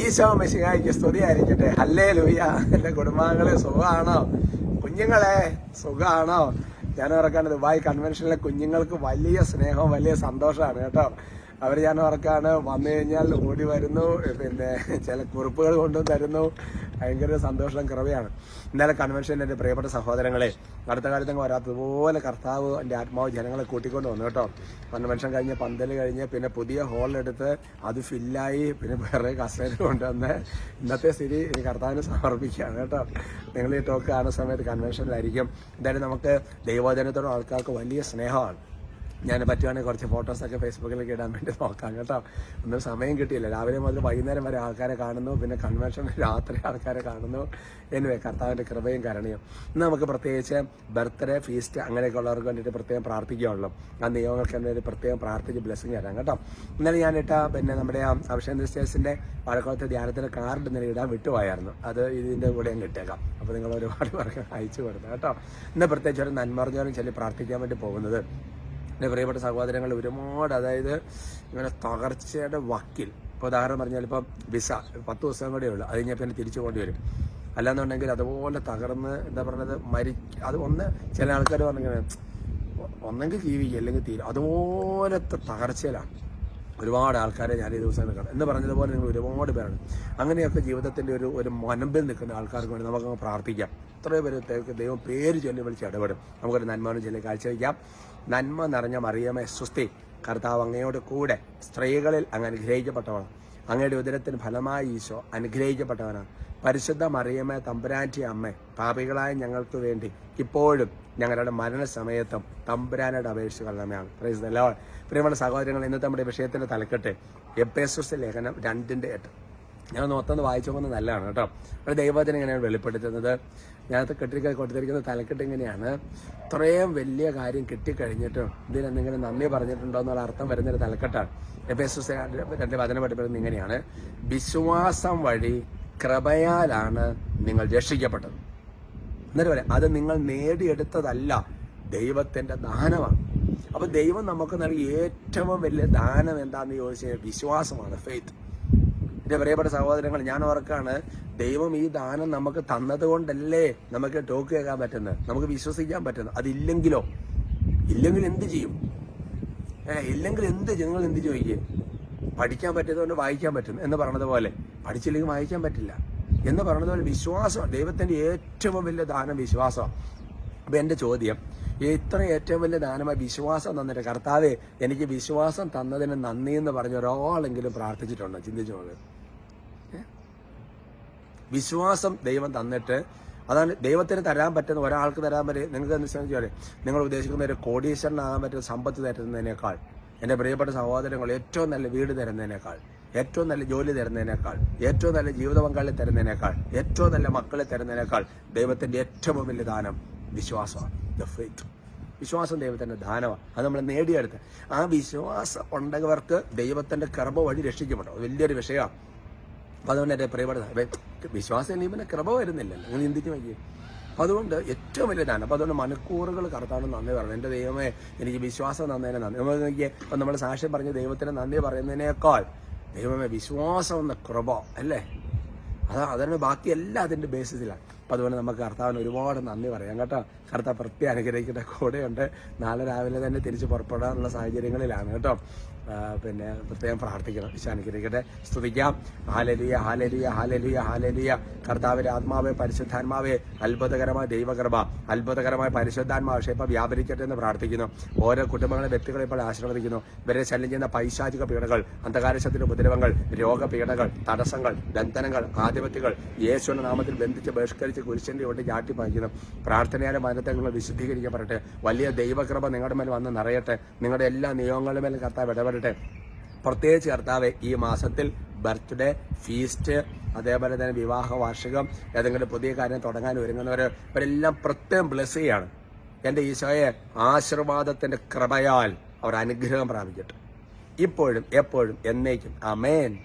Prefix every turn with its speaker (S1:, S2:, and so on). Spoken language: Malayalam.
S1: ഈശോ മെസ്സിഹായിക്ക് സ്തുതിയായിരിക്കട്ടെ. ഹല്ലേ ലൂയ എന്റെ കുടുംബാംഗങ്ങളെ സുഖമാണോ? കുഞ്ഞുങ്ങളെ സുഖമാണോ? ഞാൻ ഓർക്കാണ് ദുബായ് കൺവെൻഷനിലെ കുഞ്ഞുങ്ങൾക്ക് വലിയ സ്നേഹവും വലിയ സന്തോഷമാണ് കേട്ടോ. അവർ ഞാൻ ഓർക്കാണ് വന്നു കഴിഞ്ഞാൽ ഓടി വരുന്നു. പിന്നെ ചില കുറിപ്പുകൾ കൊണ്ടും തരുന്നു. ഭയങ്കര സന്തോഷം കുറവയാണ്. ഇന്നലെ കൺവെൻഷൻ എന്റെ പ്രിയപ്പെട്ട സഹോദരങ്ങളെ അടുത്ത കാലത്തൊക്കെ വരാത്തതുപോലെ കർത്താവ് എന്റെ ആത്മാവ് ജനങ്ങളെ കൂട്ടിക്കൊണ്ട് വന്നു കേട്ടോ. കൺവെൻഷൻ കഴിഞ്ഞ് പന്തൽ കഴിഞ്ഞ് പിന്നെ പുതിയ ഹോളിലെടുത്ത് അത് ഫില്ലായി പിന്നെ വേറെ കസേര കൊണ്ടുവന്ന് ഇന്നത്തെ സ്ഥിതി കർത്താവിന് സമർപ്പിക്കുകയാണ് കേട്ടോ. നിങ്ങൾ ഈ ടോക്ക് കാണുന്ന സമയത്ത് കൺവെൻഷനിലായിരിക്കും എന്തായാലും നമുക്ക് ദൈവോധനത്തോടും ആൾക്കാർക്ക് വലിയ സ്നേഹമാണ്. ഞാൻ പറ്റുവാണെങ്കിൽ കുറച്ച് ഫോട്ടോസൊക്കെ ഫേസ്ബുക്കിലേക്ക് ഇടാൻ വേണ്ടി നോക്കാം കേട്ടോ. ഒന്നും സമയം കിട്ടിയില്ല. രാവിലെ മുതൽ വൈകുന്നേരം വരെ ആൾക്കാരെ കാണുന്നു. പിന്നെ കൺവെൻഷൻ രാത്രി ആൾക്കാരെ കാണുന്നു. എനിവേ കർത്താവിന്റെ കൃപയും കരണിയും. ഇന്ന് നമുക്ക് പ്രത്യേകിച്ച് ബർത്ത്ഡേ ഫീസ്റ്റ് അങ്ങനെയൊക്കെ ഉള്ളവർക്ക് വേണ്ടിയിട്ട് പ്രത്യേകം പ്രാർത്ഥിക്കുകയുള്ളൂ. ആ നിയമങ്ങൾക്ക് വേണ്ടി പ്രത്യേകം പ്രാർത്ഥിച്ച് ബ്ലെസ്സിങ് തരാം കേട്ടോ. ഇന്നലെ ഞാനിട്ട പിന്നെ നമ്മുടെ അഭിഷേന്ദ്ര സ്റ്റേഴ്സിന്റെ വഴക്കാലത്തെ ധ്യാനത്തിന്റെ കാർഡ് ഇന്നലെ ഇടാൻ വിട്ടുപോയായിരുന്നു. അത് ഇതിന്റെ കൂടെ ഞാൻ ഇട്ടേക്കാം. അപ്പോൾ നിങ്ങൾ ഒരുപാട് പേർക്ക് അയച്ചു കൊടുത്തു കേട്ടോ. ഇന്ന് പ്രത്യേകിച്ച് ഒരു നന്മറിഞ്ഞാലും ചൊല്ലി പ്രാർത്ഥിക്കാൻ വേണ്ടി പോകുന്നത് എന്റെ പ്രിയപ്പെട്ട സഹോദരങ്ങൾ ഒരുപാട് അതായത് ഇങ്ങനെ തകർച്ചയുടെ വക്കിൽ. ഇപ്പോൾ ഉദാഹരണം പറഞ്ഞാൽ ഇപ്പം വിസ പത്ത് ദിവസം കൂടെ ഉള്ളൂ. അത് കഴിഞ്ഞാൽ പിന്നെ തിരിച്ചു പോകേണ്ടി വരും. അല്ലാന്നുണ്ടെങ്കിൽ അതുപോലെ തകർന്ന് എന്താ പറയുന്നത് മരി അത് ഒന്ന് ചില ആൾക്കാർ പറഞ്ഞിങ്ങനെ ഒന്നെങ്കിൽ ജീവിക്കുക അല്ലെങ്കിൽ തീരും. അതുപോലത്തെ തകർച്ചയിലാണ്. ഒരുപാട് ആൾക്കാരെ ഞാൻ ഈ ദിവസം കാണാം എന്ന് പറഞ്ഞതുപോലെ നിങ്ങൾ ഒരുപാട് പേരാണ്. അങ്ങനെയൊക്കെ ജീവിതത്തിന്റെ ഒരു ഒരു മനമ്പിൽ നിൽക്കുന്ന ആൾക്കാർക്ക് വേണ്ടി നമുക്കങ്ങ് പ്രാർത്ഥിക്കാം. എത്രയോ പേര് ദൈവം പേര് ചൊല്ലി വിളിച്ച് ഇടപെടും. നമുക്കൊരു നന്മ ചൊല്ലി കാഴ്ചവെക്കാം. നന്മ നിറഞ്ഞ മറിയമേ സുസ്തി കർത്താവ് അങ്ങയോട് കൂടെ സ്ത്രീകളിൽ അങ്ങ് അനുഗ്രഹിക്കപ്പെട്ടവളാണ്. അങ്ങയുടെ ഉദരത്തിന് ഫലമായി ഈശോ അനുഗ്രഹിക്കപ്പെട്ടവനാണ്. പരിശുദ്ധ മറിയമ്മ തമ്പുരാന്റെ അമ്മ പാപികളായ ഞങ്ങൾക്ക് വേണ്ടി ഇപ്പോഴും ഞങ്ങളുടെ മരണസമയത്തും തമ്പുരാനോട് അപേക്ഷിച്ച് കൊള്ളമയാണ് പ്രൈസ് എല്ലാ പ്രിയമുള്ള സഹോദരങ്ങൾ ഇന്നത്തെ നമ്മുടെ വിഷയത്തിന്റെ തലക്കെട്ട് എപ്പേസുസ് ലേഖനം രണ്ടിന്റെ എട്ട്. ഞാൻ മൊത്തം വായിച്ചു പോകുന്നത് നല്ലതാണ് കേട്ടോ. ഒരു ദൈവത്തിന് ഇങ്ങനെയാണ് വെളിപ്പെടുത്തുന്നത്. ഞാനത് കെട്ടി കൊടുത്തിരിക്കുന്ന തലക്കെട്ട് ഇങ്ങനെയാണ്. ഇത്രയും വലിയ കാര്യം കിട്ടിക്കഴിഞ്ഞിട്ടും ഇതിനെന്തെങ്കിലും നന്ദി പറഞ്ഞിട്ടുണ്ടോ എന്നുള്ള അർത്ഥം വരുന്നൊരു തലക്കെട്ടാണ്. എപ്പേസുസ് രണ്ട് വചനം പഠിപ്പിക്കുന്നത് ഇങ്ങനെയാണ്. വിശ്വാസം വഴി കൃപയാലാണ് നിങ്ങൾ രക്ഷിക്കപ്പെട്ടത്. എന്നിട്ട് പറയാം അത് നിങ്ങൾ നേടിയെടുത്തതല്ല ദൈവത്തിന്റെ ദാനമാണ്. അപ്പൊ ദൈവം നമുക്ക് നൽകിയ ഏറ്റവും വലിയ ദാനം എന്താണെന്ന് ചോദിച്ചു കഴിഞ്ഞാൽ വിശ്വാസമാണ് ഫെയ്ത്ത് എന്റെ പ്രിയപ്പെട്ട സഹോദരങ്ങൾ ഞാൻ ഓർക്കാണ് ദൈവം ഈ ദാനം നമുക്ക് തന്നത് കൊണ്ടല്ലേ നമുക്ക് ടോക്ക് കേൾക്കാൻ പറ്റുന്നത് നമുക്ക് വിശ്വസിക്കാൻ പറ്റുന്നത്? അതില്ലെങ്കിലോ? ഇല്ലെങ്കിൽ എന്ത് ചെയ്യും? ഏഹ് ഇല്ലെങ്കിൽ എന്ത്? നിങ്ങൾ എന്ത് ചോദിക്കുക പഠിക്കാൻ പറ്റുന്നതുകൊണ്ട് വായിക്കാൻ പറ്റും എന്ന് പറഞ്ഞതുപോലെ. പഠിച്ചില്ലെങ്കിൽ വായിക്കാൻ പറ്റില്ല. എന്ന് പറഞ്ഞതുപോലെ വിശ്വാസം ദൈവത്തിന്റെ ഏറ്റവും വലിയ ദാനം വിശ്വാസം. അപ്പൊ എന്റെ ചോദ്യം ഇത്ര ഏറ്റവും വലിയ ദാനമായി വിശ്വാസം തന്നിട്ട് കർത്താവ് എനിക്ക് വിശ്വാസം തന്നതിന് നന്ദി എന്ന് പറഞ്ഞ ഒരാളെങ്കിലും പ്രാർത്ഥിച്ചിട്ടുണ്ടോ? ചിന്തിച്ചു നോക്ക് വിശ്വാസം ദൈവം തന്നിട്ട് അതാണ് ദൈവത്തിന് തരാൻ പറ്റുന്ന ഒരാൾക്ക് തരാൻ പറ്റും നിങ്ങൾക്ക് അനുസരിച്ച് നിങ്ങൾ ഉദ്ദേശിക്കുന്ന ഒരു കോടീശ്വരനാകാൻ പറ്റുന്ന സമ്പത്ത് തരുന്നതിനേക്കാൾ എന്റെ പ്രിയപ്പെട്ട സഹോദരങ്ങൾ ഏറ്റവും നല്ല വീട് തരുന്നതിനേക്കാൾ ഏറ്റവും നല്ല ജോലി തരുന്നതിനേക്കാൾ ഏറ്റവും നല്ല ജീവിത പങ്കാളി തരുന്നതിനേക്കാൾ ഏറ്റവും നല്ല മക്കളെ തരുന്നതിനേക്കാൾ ദൈവത്തിന്റെ ഏറ്റവും വലിയ ദാനം വിശ്വാസമാണ്. ദ ഫെയ്ത്ത് വിശ്വാസം ദൈവത്തിന്റെ ദാനമാണ്. അത് നമ്മൾ നേടിയെടുത്ത്. ആ വിശ്വാസം ഉണ്ടവർക്ക് ദൈവത്തിന്റെ കർമ്മ വഴി രക്ഷിക്കപ്പെടും വലിയൊരു വിഷയമാണ്. അപ്പൊ അതുകൊണ്ട് എന്റെ പ്രിയപ്പെട്ട വിശ്വാസം ഇനി പിന്നെ കൃപ വരുന്നില്ലല്ലോ. നിങ്ങൾ ചിന്തിച്ച് അപ്പൊ അതുകൊണ്ട് ഏറ്റവും വലിയ ദാനം. അപ്പൊ അതുകൊണ്ട് മണിക്കൂറുകൾ കറുത്താണ് നന്ദി പറയണം. എന്റെ ദൈവമേ എനിക്ക് വിശ്വാസം തന്നതിനെ നന്ദി. നമ്മൾ നോക്കിയേ ഇപ്പൊ നമ്മൾ സാക്ഷ്യം പറഞ്ഞ് ദൈവത്തിന് നന്ദി പറയുന്നതിനേക്കാൾ ദൈവമേ വിശ്വാസം എന്ന കൃപ അല്ലേ? അതാ അതിന് ബാക്കി എല്ലാം അതിന്റെ ബേസിസിലാണ് അപ്പൊ അതുപോലെ നമുക്ക് കർത്താവിന് ഒരുപാട് നന്ദി പറയാം കേട്ടോ. കർത്താവ് പ്രത്യേക അനുഗ്രഹിക്കുന്ന കൂടെയുണ്ട്. നാളെ രാവിലെ തന്നെ തിരിച്ച് പുറപ്പെടാനുള്ള സാഹചര്യങ്ങളിലാണ് കേട്ടോ. പിന്നെ പ്രത്യേകം പ്രാർത്ഥിക്കണം. വിശാനുഗ്രഹിക്കട്ടെ സ്തുതിക്കാം. ഹാലലിയ ഹാലലിയ ഹാലലിയ ഹാലലിയ. കർത്താവിന്റെ ആത്മാവെ പരിശുദ്ധാത്മാവെ അത്ഭുതകരമായ ദൈവകൃപ അത്ഭുതകരമായ പരിശുദ്ധാത്മാവ് പക്ഷേ ഇപ്പം വ്യാപരിക്കട്ടെ എന്ന് പ്രാർത്ഥിക്കുന്നു. ഓരോ കുടുംബങ്ങളെ വ്യക്തികളെ ഇപ്പോൾ ആശ്രവദിക്കുന്നു ഇവരെ ശല്യം ചെയ്യുന്ന പൈശാചിക പീഡകൾ അന്ധകാരശത്തിന്റെ ഉപദ്രവങ്ങൾ രോഗപീഡകൾ തടസ്സങ്ങൾ ബന്ധനങ്ങൾ ആധിപത്യങ്ങൾ യേശുവിന്റെ നാമത്തിൽ ബന്ധിച്ച് ബഹിഷ്കരിച്ച് കുരിശന്റെ ഒട്ടി ചാട്ടി പായിക്കുന്നു പ്രാർത്ഥനയാലെ വിശുദ്ധീകരിക്കാൻ വിശുദ്ധീകരിക്കപ്പെടട്ടെ വലിയ ദൈവകൃപ നിങ്ങളുടെ മേൽ വന്ന് നിറയട്ടെ. നിങ്ങളുടെ എല്ലാ നിയമങ്ങളുടെ മേലും കർത്താവ് ഇടപെടട്ടെ. പ്രത്യേകിച്ച് കർത്താവ് ഈ മാസത്തിൽ ബർത്ത്ഡേ ഫീസ്റ്റ് അതേപോലെ തന്നെ വിവാഹ വാർഷികം ഏതെങ്കിലും പുതിയ കാര്യം തുടങ്ങാൻ ഒരുങ്ങുന്നവർ ഇവരെല്ലാം പ്രത്യേകം ബ്ലെസ് ചെയ്യാണ്. എന്റെ ഈശോയെ ആശീർവാദത്തിന്റെ കൃപയാൽ അവർ അനുഗ്രഹം പ്രാപിക്കട്ടെ. ഇപ്പോഴും എപ്പോഴും എന്നേക്കും. അമേൻ